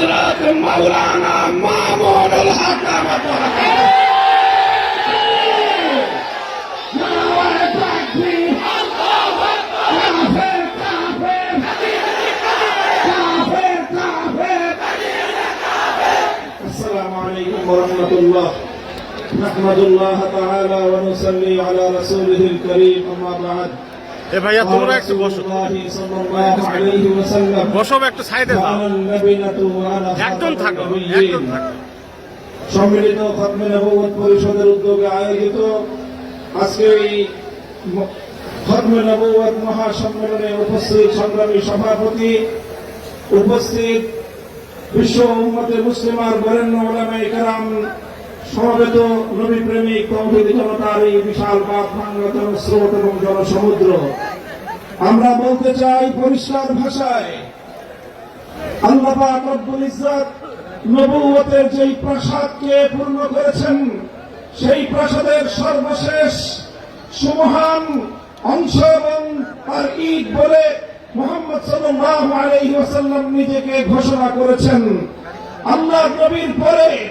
حضرت مولانا مامون الحق السلام عليكم ورحمة الله نحمد الله تعالى ونصلي على رسوله الكريم أما بعد এ ভাইয়া, তোমরা একটু বসো। বসো একটু সাইডে যাও। একদম থাকো একদম থাকো। সম্মিলিত খতমে নবুয়ত পরিষদের উদ্যোগে আয়োজিত আজকে এই খতমে নবুয়ত মহাসম্মেলনে উপস্থিত সংগ্রামী সভাপতি, উপস্থিত বিশ্ব উন্মতে মুসলিমার বরেণ্য ওলামাই কারাম সমবেত নবী প্রেমিক প্রভৃতি জনতার এই বিশাল বাদ ভাঙ্গা জনস্রোত এবং জনসমুদ্র। আমরা বলতে চাই পরিষ্কার ভাষায়, আল্লাহ রব্বুল ইজ্জত নবুয়তের যেই প্রাসাদকে পূর্ণ করেছেন, সেই প্রাসাদের সর্বশেষ সুমহান অংশ এবং তার ঈদ বলে মোহাম্মদ নিজেকে ঘোষণা করেছেন। আল্লাহ নবীর পরে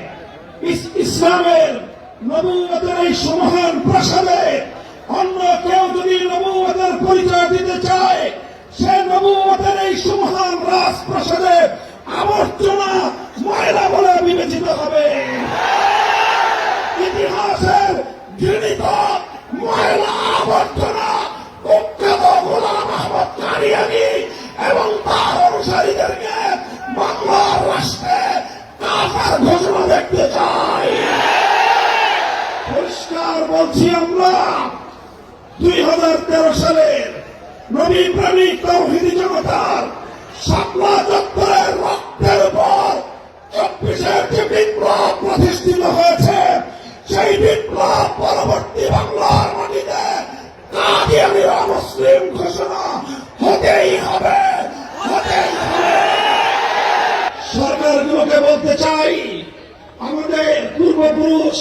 ইস- ইসলামের নবুয়তের এই সুমহান প্রাসাদে অন্য কেউ যদি নবুয়তের দিতে চায়, সে নবুয়তের এই সুমহান রাজপ্রাসাদে আবর্জনা ময়লা বলে বিবেচিত হবে। ইতিহাসের ঘৃণিত ময়লা আবর্জনা কুখ্যাত গোলাম আহমদ কারিয়ানি এবং তার অনুসারীদেরকে বাংলার রাষ্ট্রে কাফার ঘোষণা দেখতে চাই পরিষ্কার বলছি আমরা, দুই হাজার তেরো সালের নবী প্রেমিক তৌহিদি জনতার সাপলা চত্বরের রক্তের উপর চব্বিশের যে বিপ্লব প্রতিষ্ঠিত হয়েছে। সেই বিপ্লব পরবর্তী বাংলার মাটিতে কাদিয়ানি মুসলিম ঘোষণা হতেই হবে হতেই হবে। সরকারগুলোকে বলতে চাই, আমাদের পূর্বপুরুষ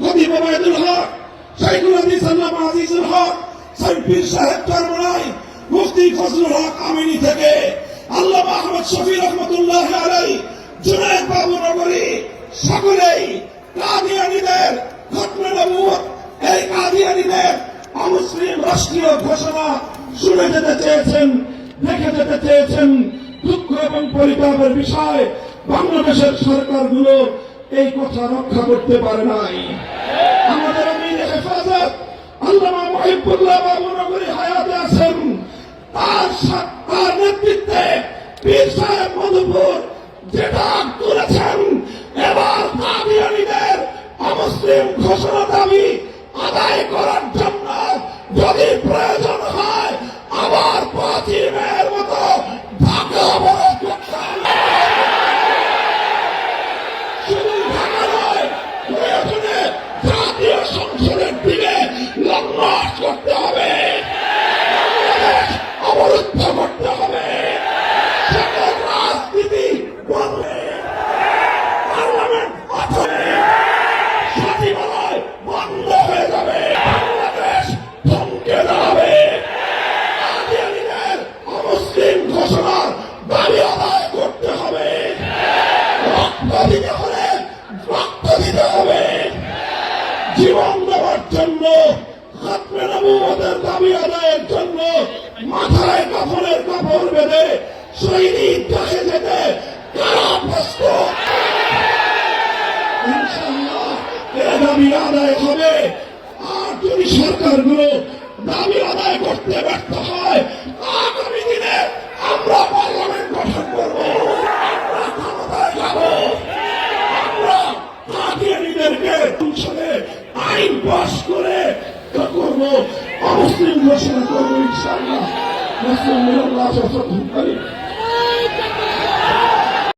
খতিব ওবায়দুল হক, শাইখুল হাদিস আজিজুল হক সাইফির সাহেব চরমরাই মুফতি ফজলুল হক আমিনী থেকে। আল্লামা আহমদ শফি রহমতুল্লাহ আলাই, জুনায়দ বাবু নগরী, সকলেই কাদিয়ানীদের খতমে নবুয়ত এই কাদিয়ানীদের অমুসলিম রাষ্ট্রীয় ঘোষণা শুনে যেতে চেয়েছেন, দেখে যেতে চেয়েছেন। দুঃখ এবং পরিতাপের বিষয় বাংলাদেশের সরকারগুলো এই কথা রক্ষা করতে পারে নাই। আমাদের আমির হেফাজত। আল্লামা মহিবুল্লাহ বাবু নগরী হায়াতে আছেন। তার তার নেতৃত্বে পীর সাহেব মধুপুর যেটা তুলেছেন, এবার কাদিয়ানীদের অমুসলিম ঘোষণা দাবি আদায় করার জন্য যদি প্রয়োজন হয়, আবার করতে হবে অবরুদ্ধ করতে হবে সকল রাজনীতি বন্ধ পার্লামেন্ট অচলে সচিবালয় বন্ধ হয়ে যাবে বাংলাদেশ থমকে দাঁড়াবে কাদিয়ানীদের অমুসলিম ঘোষণার দাবি আদায় করতে হবে রক্ত দিতে হলে হবে জীবন দেওয়ার জন্য হাতমে নবুয়তের দাবি আদায়ের জন্য মাথায় কাপড়ের কাপড় বেঁধে সৈনিক দেশে যেতে কারা প্রস্তুত? ইনশাআল্লাহ এ দাবি আদায় হবে। আর যদি সরকারগুলো দাবি আদায় করতে ব্যর্থ হয়, আগামী দিনে আমরা পার্লামেন্ট গঠন করব আমরা ক্ষমতায় যাব আমরা কাদিয়ানীদেরকে সংসদে আইন পাশ করে তা করব ঘোষণা করব ইনশাআল্লাহ মুসলিম মিল্লাহ